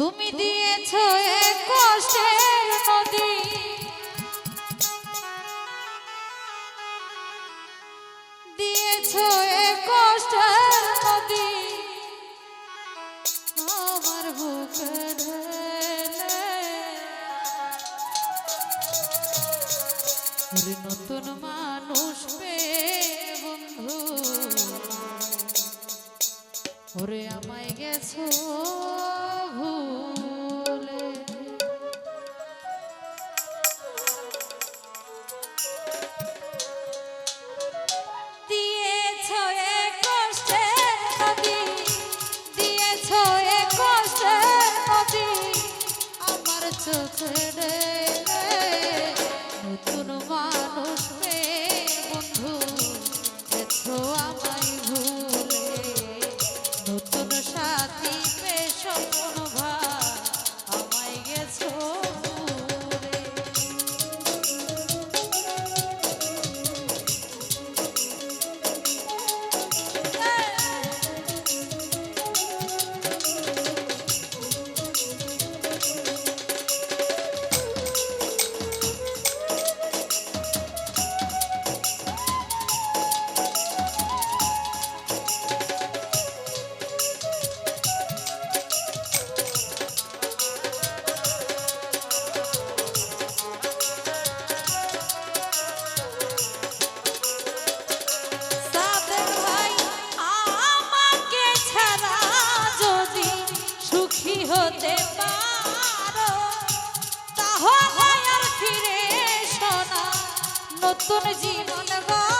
তুমি দিয়েছ কষ্টের নদী। দিয়েছ কষ্টের নদী। আমার বুকে নতুন মানুষ পেয়ে বন্ধু। ওরে আমায় গেছো took. জীবন বা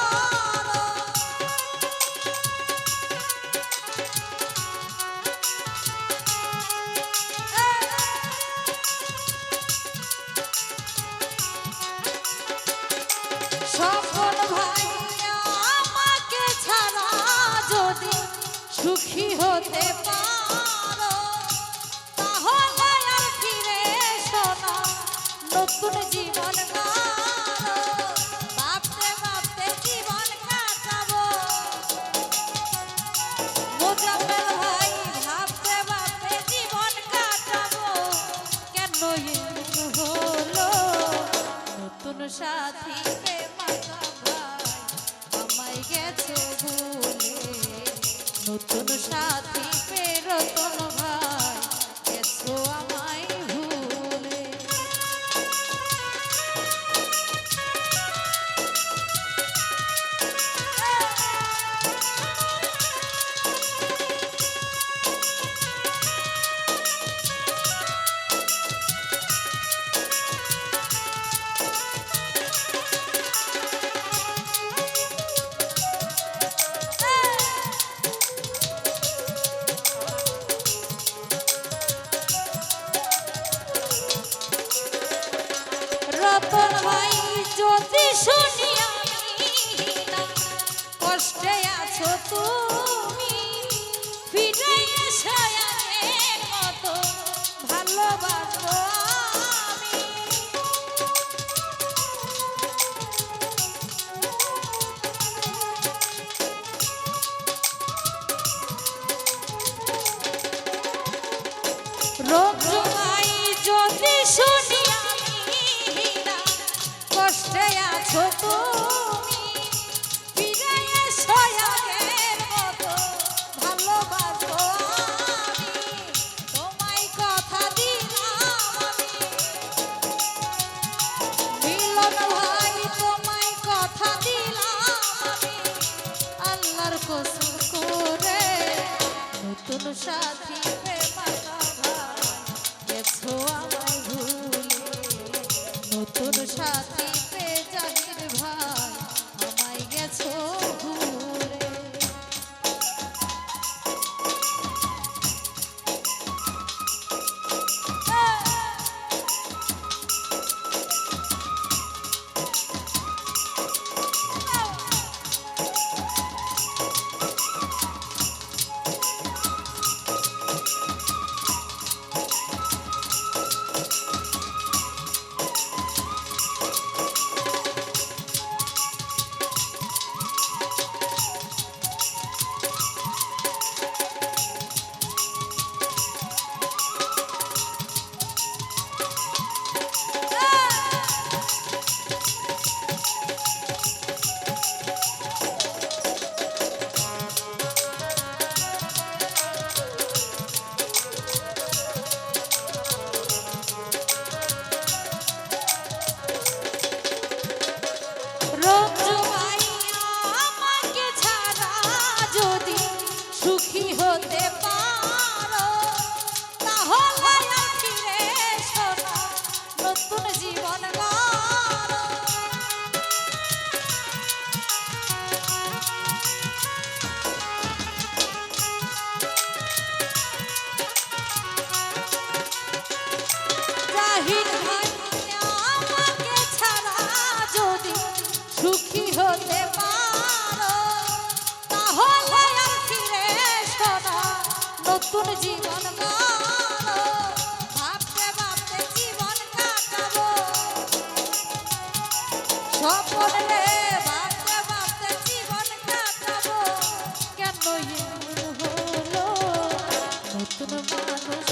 নতুন সাথী পেরতন Yeah. 好 Tú no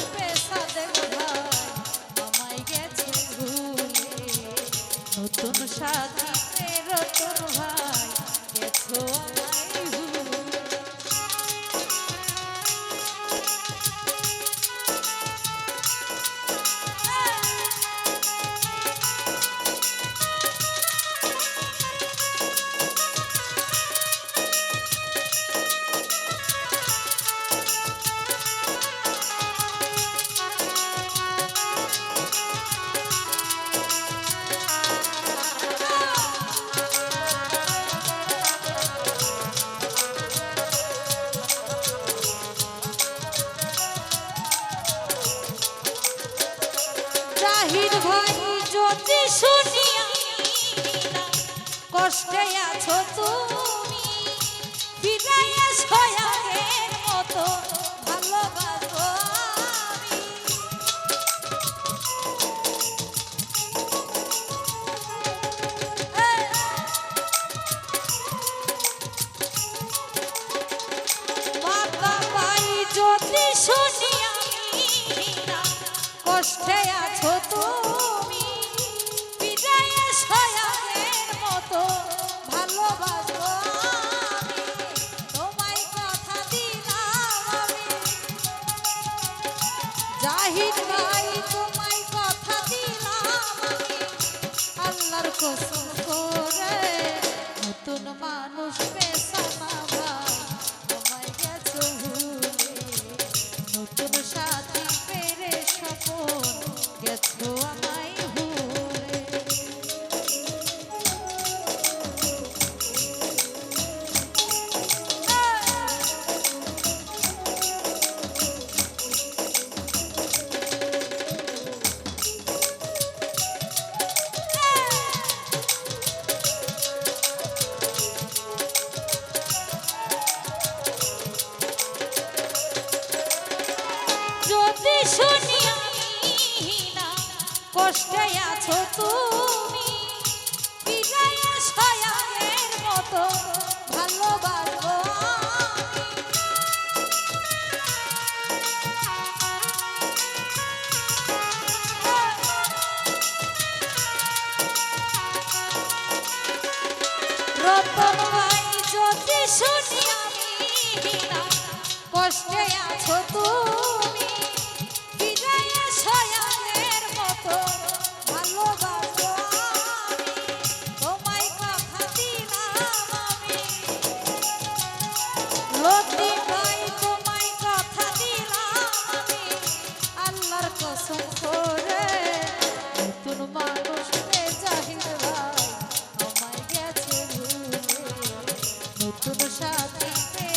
তাহির ভাই যদি শুনিয়া কষ্টে আছো তুমি ফিরাইয়া সয়া নতুন সাথে